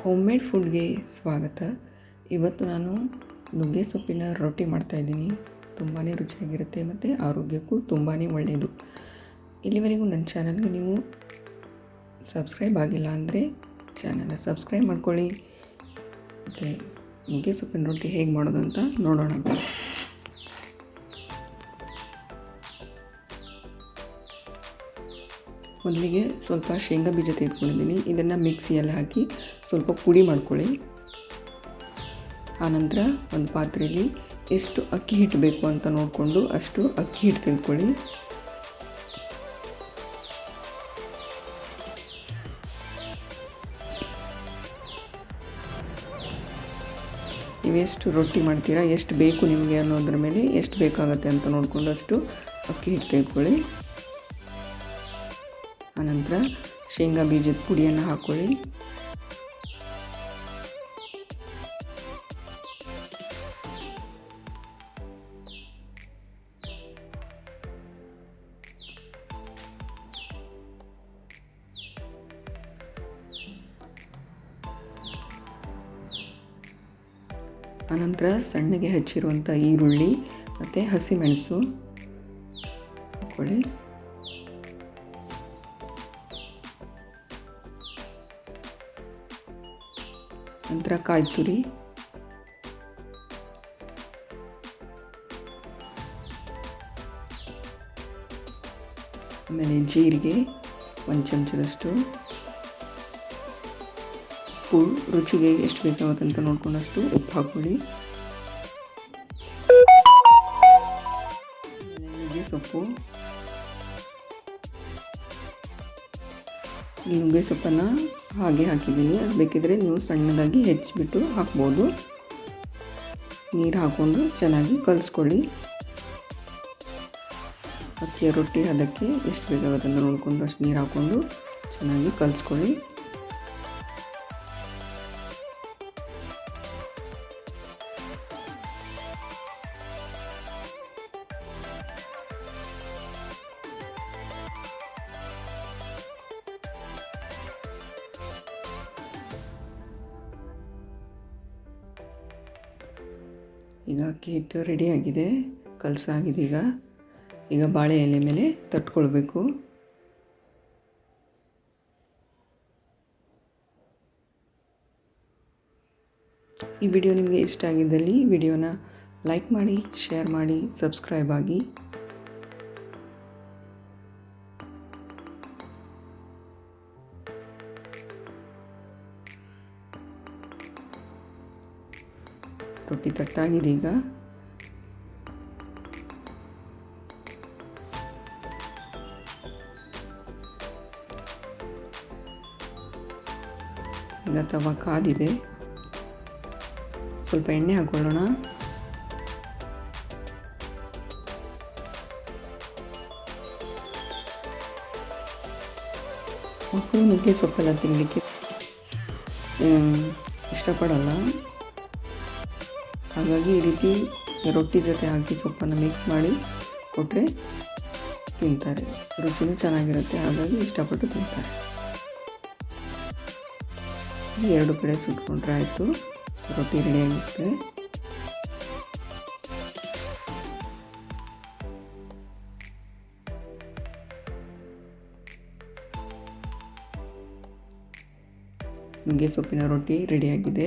Home made ಫುಡ್ಗೆ ಸ್ವಾಗತ. ಇವತ್ತು ನಾನು ನುಗ್ಗೆ ಸೊಪ್ಪಿನ ರೊಟ್ಟಿ ಮಾಡ್ತಾಯಿದ್ದೀನಿ ತುಂಬಾ ರುಚಿಯಾಗಿರುತ್ತೆ ಮತ್ತು ಆರೋಗ್ಯಕ್ಕೂ ತುಂಬಾ ಒಳ್ಳೆಯದು ಇಲ್ಲಿವರೆಗೂ ನನ್ನ ಚಾನಲ್ಗೆ ನೀವು ಸಬ್ಸ್ಕ್ರೈಬ್ ಆಗಿಲ್ಲ ಅಂದರೆ ಚಾನಲ್ನ ಸಬ್ಸ್ಕ್ರೈಬ್ ಮಾಡ್ಕೊಳ್ಳಿ. ಮತ್ತು ನುಗ್ಗೆ ಸೊಪ್ಪಿನ ರೊಟ್ಟಿ ಹೇಗೆ ಮಾಡೋದು ಅಂತ ನೋಡೋಣ ಮೊದಲಿಗೆ ಸ್ವಲ್ಪ ಶೇಂಗಾ ಬೀಜ ತೆಗೆದುಕೊಂಡಿದ್ದೀನಿ. ಇದನ್ನು ಮಿಕ್ಸಿಯಲ್ಲಿ ಹಾಕಿ ಸ್ವಲ್ಪ ಪುಡಿ ಮಾಡ್ಕೊಳ್ಳಿ. ಆನಂತರ ಒಂದು ಪಾತ್ರೆಯಲ್ಲಿ ಎಷ್ಟು ಅಕ್ಕಿ ಹಿಟ್ಟು ಬೇಕು ಅಂತ ನೋಡಿಕೊಂಡು ಅಷ್ಟು ಅಕ್ಕಿ ಹಿಟ್ಟು ತೆಗೆದುಕೊಳ್ಳಿ. ನೀವೆಷ್ಟು ರೊಟ್ಟಿ ಮಾಡ್ತೀರಾ, ಎಷ್ಟು ಬೇಕು ನಿಮಗೆ ಅನ್ನೋದ್ರ ಮೇಲೆ ಎಷ್ಟು ಬೇಕಾಗುತ್ತೆ ಅಂತ ನೋಡಿಕೊಂಡು ಅಷ್ಟು ಅಕ್ಕಿ ಹಿಟ್ಟು ತೆಗೆದುಕೊಳ್ಳಿ. ಆನಂತರ ಶೇಂಗಾ ಬೀಜದ ಪುಡಿಯನ್ನು ಹಾಕ್ಕೊಳ್ಳಿ ಆನಂತರ ಸಣ್ಣಗೆ ಹಚ್ಚಿರುವಂಥ ಈರುಳ್ಳಿ ಮತ್ತು ಹಸಿಮೆಣಸು ಹಾಕ್ಕೊಳ್ಳಿ ನಂತರ ಕಾಯಿ ತುರಿ. ಆಮೇಲೆ ಜೀರಿಗೆ ಒಂದು ಚಮಚದಷ್ಟು. ಉಪ್ಪು, ರುಚಿಗೆ ಎಷ್ಟು ಬೇಕಾಗುತ್ತೆ ಅಂತ ನೋಡ್ಕೊಂಡಷ್ಟು ಉಪ್ಪು ಹಾಕ್ಕೊಳ್ಳಿ. ಆಮೇಲೆ ನುಗ್ಗೆ ಸೊಪ್ಪು ನುಗ್ಗೆ ಸೊಪ್ಪನ್ನು ಹಾಗೆ ಹಾಕಿದ್ದೀನಿ. ಅದು ನೀವು ಸಣ್ಣದಾಗಿ ಹೆಚ್ಚಿಬಿಟ್ಟು ಹಾಕ್ಬೋದು. ನೀರು ಹಾಕ್ಕೊಂಡು ಚೆನ್ನಾಗಿ ಕಲಿಸ್ಕೊಳ್ಳಿ. ಅಕ್ಕಿಯ ರೊಟ್ಟಿ ಅದಕ್ಕೆ ಎಷ್ಟು ಬೇಕಾಗುತ್ತೆ ನೋಡಿಕೊಂಡು ಅಷ್ಟು ನೀರು ಹಾಕ್ಕೊಂಡು ಚೆನ್ನಾಗಿ ಕಲಿಸ್ಕೊಳ್ಳಿ. ಈಗ ಅಕ್ಕಿ ಹಿಟ್ಟು ರೆಡಿಯಾಗಿದೆ ಕಲಸಾಗಿದೆ ಈಗ. ಈಗ ಬಾಳೆ ಎಲೆ ಮೇಲೆ ತಟ್ಕೊಳ್ಬೇಕು. ಈ ವಿಡಿಯೋ ನಿಮಗೆ ಇಷ್ಟ ಆಗಿದ್ದಲ್ಲಿ ವಿಡಿಯೋನ ಲೈಕ್ ಮಾಡಿ ಶೇರ್ ಮಾಡಿ ಸಬ್ಸ್ಕ್ರೈಬ್ ಆಗಿ. ರೊಟ್ಟಿ ತಟ್ಟಾಗಿದೆ ಈಗ. ಈಗ ತವ ಕಾದಿದೆ. ಸ್ವಲ್ಪ ಎಣ್ಣೆ ಹಾಕೊಳ್ಳೋಣ. ಮಕ್ಕಳು ನುಗ್ಗೆ ಸೊಪ್ಪೆಲ್ಲ ತಿನ್ನಲಿಕ್ಕೆ ಇಷ್ಟಪಡಲ್ಲ. ಹಾಗಾಗಿ ಈ ರೀತಿ ರೊಟ್ಟಿ ಜೊತೆ ಹಾಕಿ ಸೊಪ್ಪನ್ನು ಮಿಕ್ಸ್ ಮಾಡಿ ಕೊಟ್ಟರೆ ತಿಂತಾರೆ. ರುಚಿನೂ ಚೆನ್ನಾಗಿರುತ್ತೆ. ಹಾಗಾಗಿ ಇಷ್ಟಪಟ್ಟು ತಿಂತಾರೆ. ಎರಡು ಕಡೆ ಸುಟ್ಕೊಂಡ್ರೆ ಆಯಿತು. ರೊಟ್ಟಿ ರೆಡಿಯಾಗುತ್ತೆ ನುಗ್ಗೆ ಸೊಪ್ಪಿನ ರೊಟ್ಟಿ ರೆಡಿಯಾಗಿದೆ